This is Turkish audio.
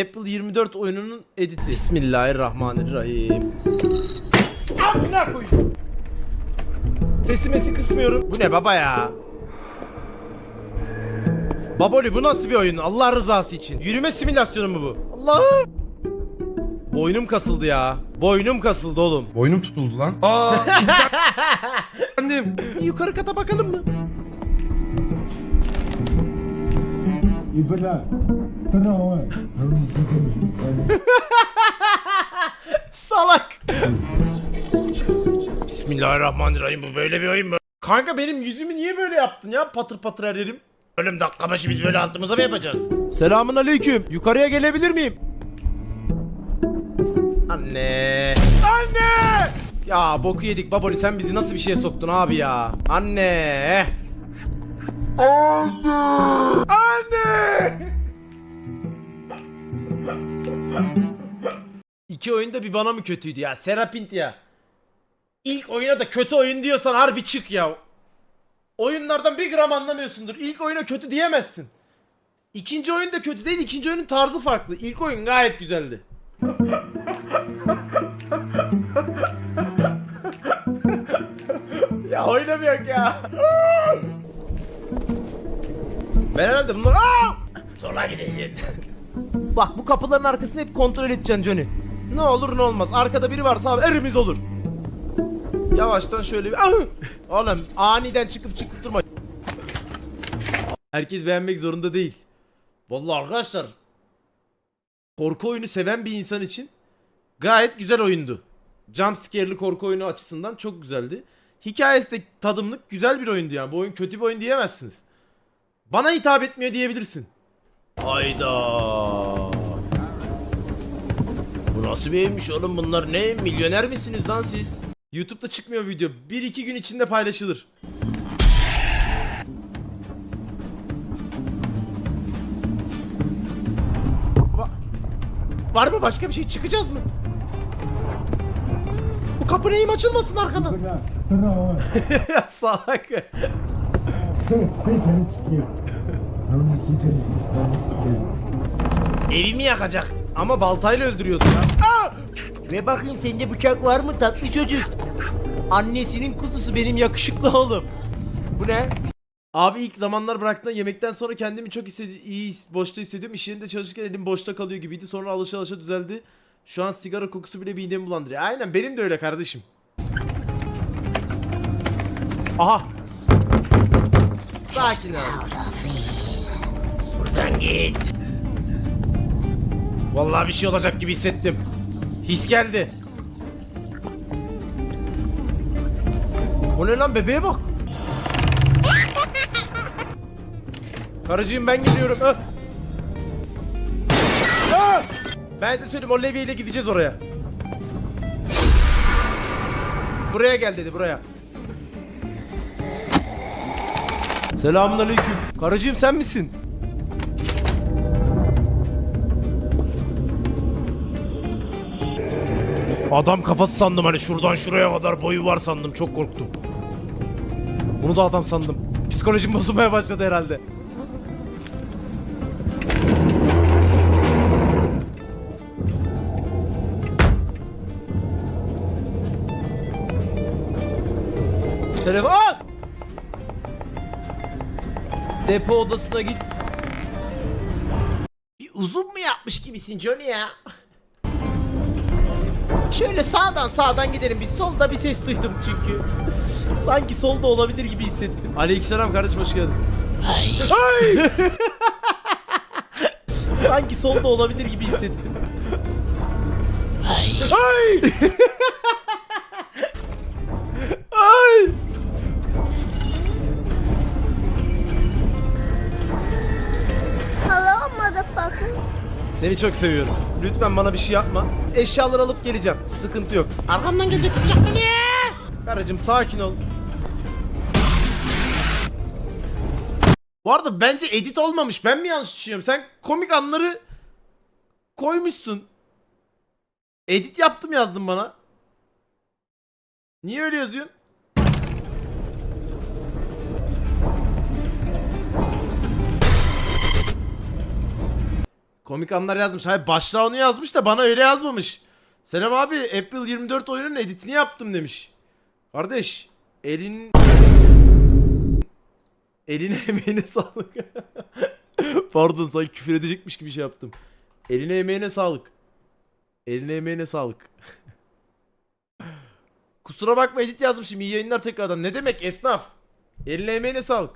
Apple 24 oyununun editi. Bismillahirrahmanirrahim. Amına koyayım. Sesi mesi kısmıyorum. Bu ne baba ya? Baboli bu nasıl bir oyun? Allah rızası için. Yürüme simülasyonu mu bu? Allah'ım. Boynum kasıldı ya. Boynum kasıldı oğlum. Boynum tutuldu lan. Aa kilitlendim. Yukarı kata bakalım mı? İbra. Bravo. Salak. Bismillahirrahmanirrahim bu böyle bir oyun mu? Kanka benim yüzümü niye böyle yaptın ya patır patır her yerim? Ölüm dakika başı biz böyle altımıza mı yapacağız? Selamun aleyküm. Yukarıya gelebilir miyim? Anne. Anne! Ya boku yedik baboli sen bizi nasıl bir şeye soktun abi ya? Anne. Anne. Anne. İki oyunda bir bana mı kötüydü ya? Serapint ya. İlk oyuna da kötü oyun diyorsan harbi çık ya. Oyunlardan bir gram anlamıyorsundur. İlk oyuna kötü diyemezsin. İkinci oyun da kötü değil. ikinci oyunun tarzı farklı. İlk oyun gayet güzeldi. ya oynamıyor ya. ben herhalde bunları... Aa! Sola gideceksin. Bak bu kapıların arkasını hep kontrol edeceksin Johnny. Ne olur ne olmaz. Arkada biri varsa abi erimiz olur. Yavaştan şöyle bir... Ah! Oğlum aniden çıkıp çıkıp durma. Herkes beğenmek zorunda değil. Vallahi arkadaşlar. Korku oyunu seven bir insan için gayet güzel oyundu. Jumpscare'lı korku oyunu açısından çok güzeldi. Hikayesi de tadımlık güzel bir oyundu yani. Bu oyun kötü bir oyun diyemezsiniz. Bana hitap etmiyor diyebilirsin. Hayda. Bu nasıl bir evmiş oğlum bunlar ne? Milyoner misiniz lan siz? YouTube'da çıkmıyor video. 1-2 gün içinde paylaşılır. Va- Var mı başka bir şey? Çıkacağız mı? Bu kapı neyim açılmasın arkadan. Salak. Evimi yakacak. Ama baltayla öldürüyordu ya. Aa! Ve bakayım sende bıçak var mı tatlı çocuk? Annesinin kuzusu benim yakışıklı oğlum. Bu ne? Abi ilk zamanlar bıraktığında yemekten sonra kendimi çok hissedi iyi boşta hissediyorum. İş yerinde çalışırken elim boşta kalıyor gibiydi. Sonra alışa alışa düzeldi. Şu an sigara kokusu bile midemi bulandırıyor. Aynen benim de öyle kardeşim. Aha. Sakin ol. Buradan git. Vallahi bir şey olacak gibi hissettim. His geldi. O ne lan bebeğe bak. Karıcığım ben geliyorum. Öh. Öh! Ben size söyleyeyim o Levi ile gideceğiz oraya. Buraya gel dedi buraya. Selamun aleyküm. Karıcığım sen misin? Adam kafası sandım hani şuradan şuraya kadar boyu var sandım çok korktum. Bunu da adam sandım. Psikolojim bozulmaya başladı herhalde. Telefon! Depo odasına git. Bir uzun mu yapmış gibisin Johnny ya? Şöyle sağdan sağdan gidelim. Bir solda bir ses duydum çünkü. Sanki solda olabilir gibi hissettim. Aleykümselam kardeşim hoş geldin. Ay. Sanki solda olabilir gibi hissettim. Ay. Ay. Ay. Seni çok seviyorum. Lütfen bana bir şey yapma. Eşyaları alıp geleceğim. Sıkıntı yok. Arkamdan gelecek tutacak beni. Karıcığım sakin ol. Bu arada bence edit olmamış. Ben mi yanlış düşünüyorum? Sen komik anları koymuşsun. Edit yaptım yazdın bana. Niye öyle yazıyorsun? Komik anlar yazmış. Hayır başlığa onu yazmış da bana öyle yazmamış. Selam abi April 24 oyunun editini yaptım demiş. Kardeş elin eline emeğine sağlık. Pardon sanki küfür edecekmiş gibi şey yaptım. Eline emeğine sağlık. Eline emeğine sağlık. Kusura bakma edit yazmışım. İyi yayınlar tekrardan. Ne demek esnaf? Eline emeğine sağlık.